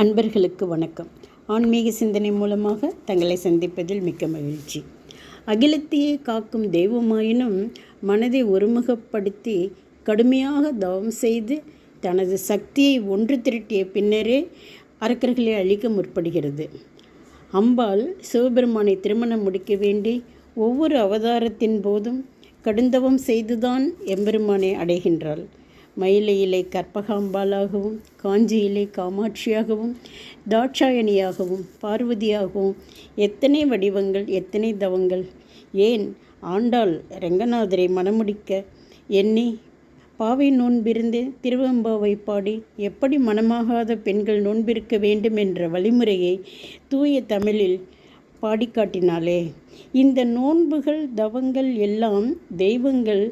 அன்பர்களுக்கு வணக்கம். ஆன்மீக சிந்தனை மூலமாக தங்களை சந்திப்பதில் மிக்க மகிழ்ச்சி. அகிலத்தையே காக்கும் தெய்வமாயினும் மனதை ஒருமுகப்படுத்தி கடுமையாக தவம் செய்து தனது சக்தியை ஒன்று திரட்டிய பின்னரே அரக்கர்களை அழிக்க முற்படுகிறது. அம்பாள் சிவபெருமானை திருமணம் முடிக்க வேண்டி ஒவ்வொரு அவதாரத்தின் போதும் கடுந்தவம் செய்துதான் எம்பெருமானை அடைகின்றாள். மயிலையிலே கற்பகாம்பாளாகவும் காஞ்சியிலே காமாட்சியாகவும் தாட்சாயணியாகவும் பார்வதியாகவும் எத்தனை வடிவங்கள் எத்தனை தவங்கள்? ஏன் ஆண்டாள் ரங்கநாதரை மணமுடிக்க எண்ணி பாவை நோன்பிருந்து திருவம்பாவை பாடி எப்படி மனமாகாத பெண்கள் நோன்பிருக்க வேண்டும் என்ற வழிமுறையை தூய தமிழில் பாடிக்காட்டினாலே. இந்த நோன்புகள் தவங்கள் எல்லாம் தெய்வங்கள்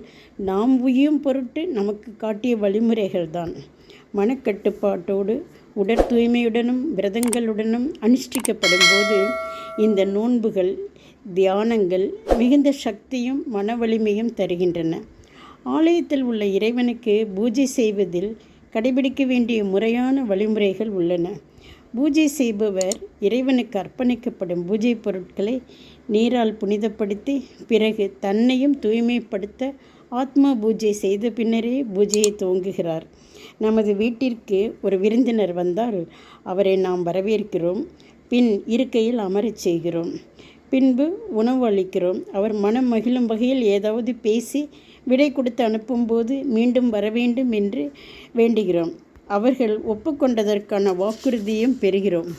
நாம் உயும் பொருட்டு நமக்கு காட்டிய வழிமுறைகள் தான் மனக்கட்டுப்பாட்டோடு உடற் தூய்மையுடனும் விரதங்களுடனும் அனுஷ்டிக்கப்படும் போது இந்த நோன்புகள் தியானங்கள் மிகுந்த சக்தியும் மன வலிமையும் தருகின்றன. ஆலயத்தில் உள்ள இறைவனுக்கு பூஜை செய்வதில் கடைபிடிக்க வேண்டிய முறையான வழிமுறைகள் உள்ளன. பூஜை செய்பவர் இறைவனுக்கு அர்ப்பணிக்கப்படும் பூஜை பொருட்களை நீரால் புனிதப்படுத்தி பிறகு தன்னையும் தூய்மைப்படுத்த ஆத்மா பூஜை செய்த பின்னரே பூஜையை துவங்குகிறார். நமது வீட்டிற்கு ஒரு விருந்தினர் வந்தால் அவரை நாம் வரவேற்கிறோம் பின் இருக்கையில் அமரச் செய்கிறோம். பின்பு உணவு அளிக்கிறோம். அவர் மனம் மகிழும் வகையில் ஏதாவது பேசி விடை கொடுத்து அனுப்பும்போது மீண்டும் வர வேண்டும் என்று வேண்டுகிறோம். அவர்கள் ஒப்புக்கொண்டதற்கான வாக்குறுதியும் பெறுகிறோம்.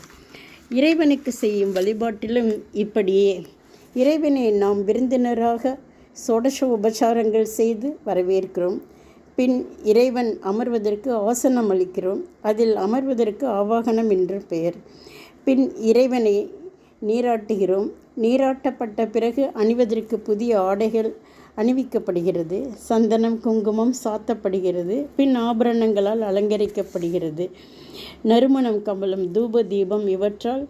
இறைவனுக்கு செய்யும் வழிபாட்டிலும் இப்படியே. இறைவனை நாம் விருந்தினராக சோடச உபச்சாரங்கள் செய்து வரவேற்கிறோம். பின் இறைவன் அமர்வதற்கு ஆசனம் அளிக்கிறோம். அதில் அமர்வதற்கு ஆவாகனம் என்று பெயர். பின் இறைவனை நீராட்டுகிறோம். நீராட்டப்பட்ட பிறகு அணிவதற்கு புதிய ஆடைகள் அணிவிக்கப்படுகிறது. சந்தனம் குங்குமம் சாத்தப்படுகிறது. பின் ஆபரணங்களால் அலங்கரிக்கப்படுகிறது. நறுமணம் கமலம் தூப தீபம் இவற்றால்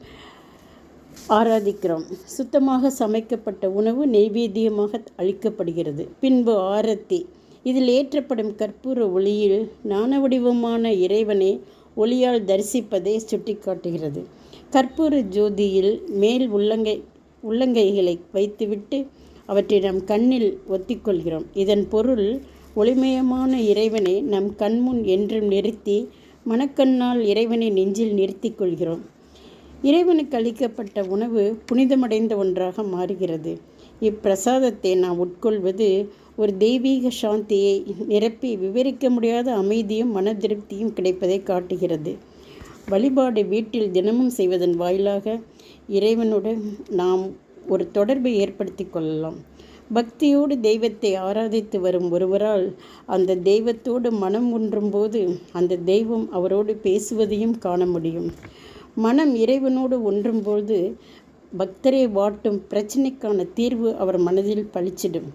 ஆராதிக்கிறோம். சுத்தமாக சமைக்கப்பட்ட உணவு நெய்வேத்தியமாக அளிக்கப்படுகிறது. பின்பு ஆரத்தி. இதில் ஏற்றப்படும் கற்பூர ஒளியில் நாண வடிவமான இறைவனை ஒளியால் தரிசிப்பதை சுட்டிக்காட்டுகிறது. கற்பூர ஜோதியில் மேல் உள்ளங்கை உள்ளங்கைகளை வைத்துவிட்டு அவற்றை நம் கண்ணில் ஒத்திக்கொள்கிறோம். இதன் பொருள் ஒளிமயமான இறைவனை நம் கண்முன் என்றும் நிறுத்தி மனக்கண்ணால் இறைவனை நெஞ்சில் நிறுத்தி கொள்கிறோம். இறைவனுக்கு அளிக்கப்பட்ட உணவு புனிதமடைந்த ஒன்றாக மாறுகிறது. இப்பிரசாதத்தை நாம் உட்கொள்வது ஒரு தெய்வீக சாந்தியை நிரப்பி விவரிக்க முடியாத அமைதியும் மன திருப்தியும் கிடைப்பதை காட்டுகிறது. வழிபாடு வீட்டில் தினமும் செய்வதன் வாயிலாக இறைவனுடன் நாம் ஒரு தொடர்பை ஏற்படுத்தி கொள்ளலாம். பக்தியோடு தெய்வத்தை ஆராதித்து வரும் ஒருவரால் அந்த தெய்வத்தோடு மனம் ஒன்றும் போது அந்த தெய்வம் அவரோடு பேசுவதையும் காண முடியும். மனம் இறைவனோடு ஒன்றும்போது பக்தரை வாட்டும் பிரச்சனைக்கான தீர்வு அவர் மனதில் பளிச்சிடும்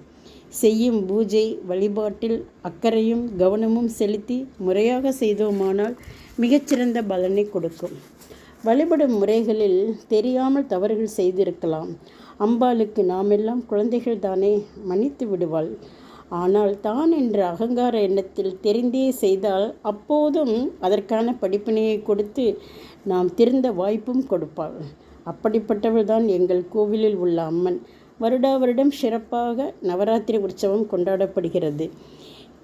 செய்யும் பூஜை வழிபாட்டில் அக்கறையும் கவனமும் செலுத்தி முறையாக செய்தோமானால் மிகச்சிறந்த பலனை கொடுக்கும். வழிபடும் முறைகளில் தெரியாமல் தவறுகள் செய்திருக்கலாம். அம்பாளுக்கு நாமெல்லாம் குழந்தைகள் தானே மன்னித்து விடுவாள். ஆனால் தான் என்ற அகங்கார எண்ணத்தில் தெரிந்தே செய்தால் அப்போதும் அதற்கான படிப்பினையை கொடுத்து நாம் திருந்த வாய்ப்பும் கொடுப்பாள். அப்படிப்பட்டவள் தான் எங்கள் கோவிலில் உள்ள அம்மன். வருடா வருடம் சிறப்பாக நவராத்திரி உற்சவம் கொண்டாடப்படுகிறது.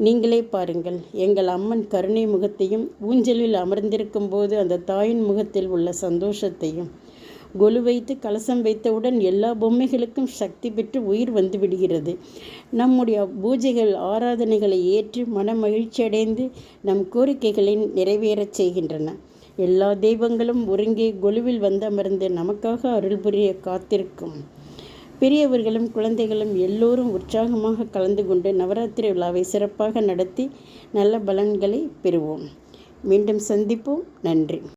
நீங்களே பாருங்கள். எங்கள் அம்மன் கருணை முகத்தையும் ஊஞ்சலில் அமர்ந்திருக்கும் போது அந்த தாயின் முகத்தில் உள்ள சந்தோஷத்தையும் கொலு வைத்து கலசம் வைத்தவுடன் எல்லா பொம்மைகளுக்கும் சக்தி பெற்று உயிர் வந்து விடுகிறது. நம்முடைய பூஜைகள் ஆராதனைகளை ஏற்று மன மகிழ்ச்சியடைந்து நம் கோரிக்கைகளை நிறைவேறச் செய்கின்றன. எல்லா தெய்வங்களும் ஒருங்கே கொலுவில் வந்தமர்ந்து நமக்காக அருள் புரிய காத்திருக்கும். பெரியவர்களும் குழந்தைகளும் எல்லோரும் உற்சாகமாக கலந்து கொண்டு நவராத்திரி விழாவை சிறப்பாக நடத்தி நல்ல பலன்களை பெறுவோம். மீண்டும் சந்திப்போம். நன்றி.